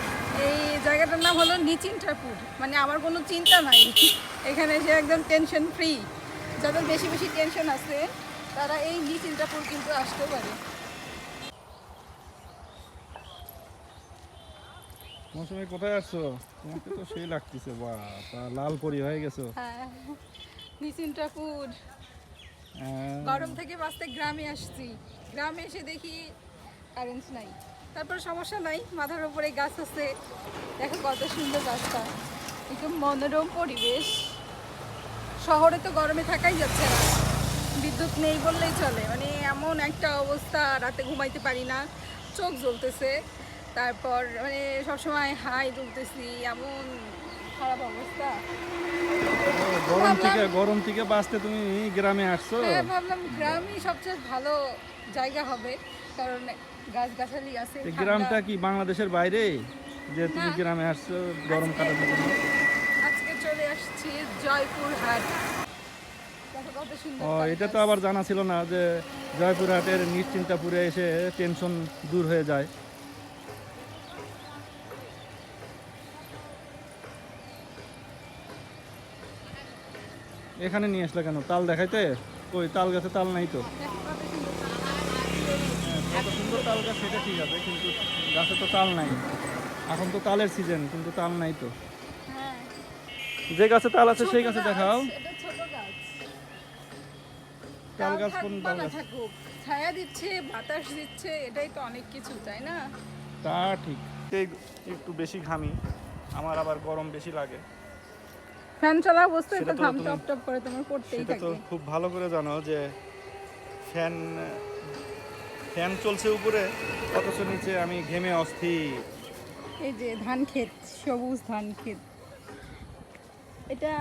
আর এই জায়গাটার নাম হলো নিচিন্তাপুর। মানে আমার কোনো চিন্তা নাই। এখানে এসে একদম টেনশন ফ্রি যাদের বেশি বেশি টেনশন আছে তারা এই নিচিন্তাপুর কিন্তু আসতে পারে। মৌসুমি কোথায় আসছো তোমাকে তো সেই লাগতেছে বা তা লাল পরি হয়ে গেছো। হ্যাঁ নিচিন্তাপুর। হ্যাঁ, গরম থেকে বাঁচতে গ্রামে আসছি। গ্রামে এসে দেখি কারেন্ট নাই। তারপর সমস্যা নাই মাথার উপরে গাছ আছে। দেখো কত সুন্দর রাস্তা। একদম মনোরম পরিবেশ। শহরে তো গরমে থাকাই যাচ্ছে না। বিদ্যুৎ নেই বললেই চলে। মানে এমন একটা অবস্থা রাতে ঘুমাইতে পারি না। চোখ জ্বলতেছে। তারপর মানে সবসময় হাই তুলতেছি এমন খারাপ অবস্থা। গরম থেকে গরম থেকে বাঁচতে তুমি গ্রামে আসছো? হ্যাঁ ভাবলাম গ্রামই সবচেয়ে ভালো জায়গা হবে। কারণ গাছগাছালি আছে এই গ্রামটা কি বাংলাদেশের বাইরে? যে তুমি গ্রামে আসছো গরম কাটানোর জন্য। আজকে চলে আসছি জয়পুর হাট দেখো কত সুন্দর ও এটা তো আবার জানা ছিল না যে জয়পুরহাটের নিশ্চিন্তাপুরে এসে টেনশন দূর হয়ে যায়। এখানে নিয়ে আসলে কেন? তাল দেখাইতে? ওই তাল গাছে তাল নাই তো। কত সুন্দর তাল। গাছ সেটা ঠিক আছে কিন্তু গাছে তো তাল নাই। এখন তো তালের সিজন কিন্তু তাল নাই তো। হ্যাঁ। যে গাছে তাল আছে সেই গাছে দেখাও। এটা ছোট গাছ। তাল গাছ কোন তাল গাছ? ছায়া দিচ্ছে বাতাস দিচ্ছে এটাই তো অনেক কিছু তাই না? তা ঠিক। একটু বেশি ঘামি আমার আবার গরম বেশি লাগে। ফ্যান চলা অবস্থায় তো ঘাম টপ টপ করে তোমার পড়তেই তো খুব ভালো করে জানো যে ফ্যান ফ্যান চলছে উপরে অথচ নিচে আমি ঘেমে অস্থির। এই যে ধান ক্ষেত সবুজ ধান ক্ষেত। এটা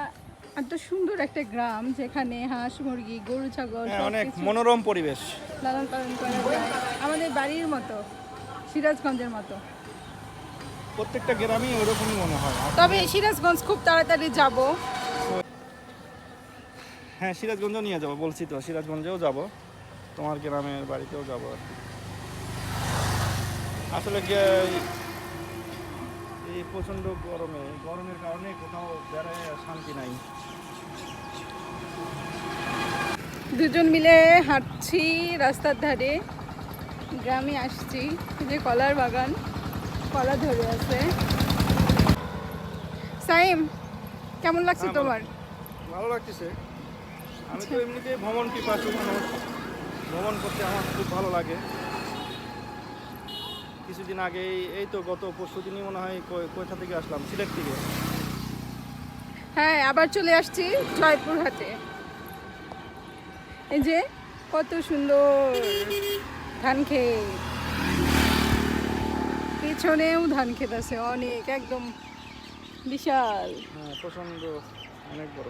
এত সুন্দর একটা গ্রাম যেখানে হাঁস মুরগি গরু ছাগল হ্যাঁ, অনেক মনোরম পরিবেশ। লালন পালন করা যায়। আমাদের বাড়ির মতো সিরাজগঞ্জের মতো। প্রত্যেকটা গ্রামই ওরকমই মনে হয়। তবে সিরাজগঞ্জ খুব তাড়াতাড়ি যাব। হ্যাঁ সিরাজগঞ্জও নিয়ে যাব বলছি তো সিরাজগঞ্জেও যাব। তোমার গ্রামের বাড়িতেও যাব আর কি। আসলে কি এই- প্রচণ্ড গরমে গরমের কারণে কোথাও বেড়ায় শান্তি নাই। দুজন মিলে হাঁটছি রাস্তার ধারে গ্রামে আসছি যে কলার বাগান কলা ধরে আছে। সাইম কেমন লাগছে হ্যাঁ, তোমার? ভালো লাগতেছে। আমি তো এমনিতেই ভ্রমণ পিপাসু মানুষ। ভ্রমণ করতে আমার খুব ভালো লাগে। কিছুদিন আগে এই- তো গত পরশু দিনই মনে হয় কোথা থেকে আসলাম সিলেট থেকে। হ্যাঁ আবার চলে আসছি জয়পুর হাটে। এই যে কত সুন্দর ধান ক্ষেত। পিছনেও ধান ক্ষেত আছে অনেক একদম বিশাল। হ্যাঁ প্রচণ্ড অনেক বড়।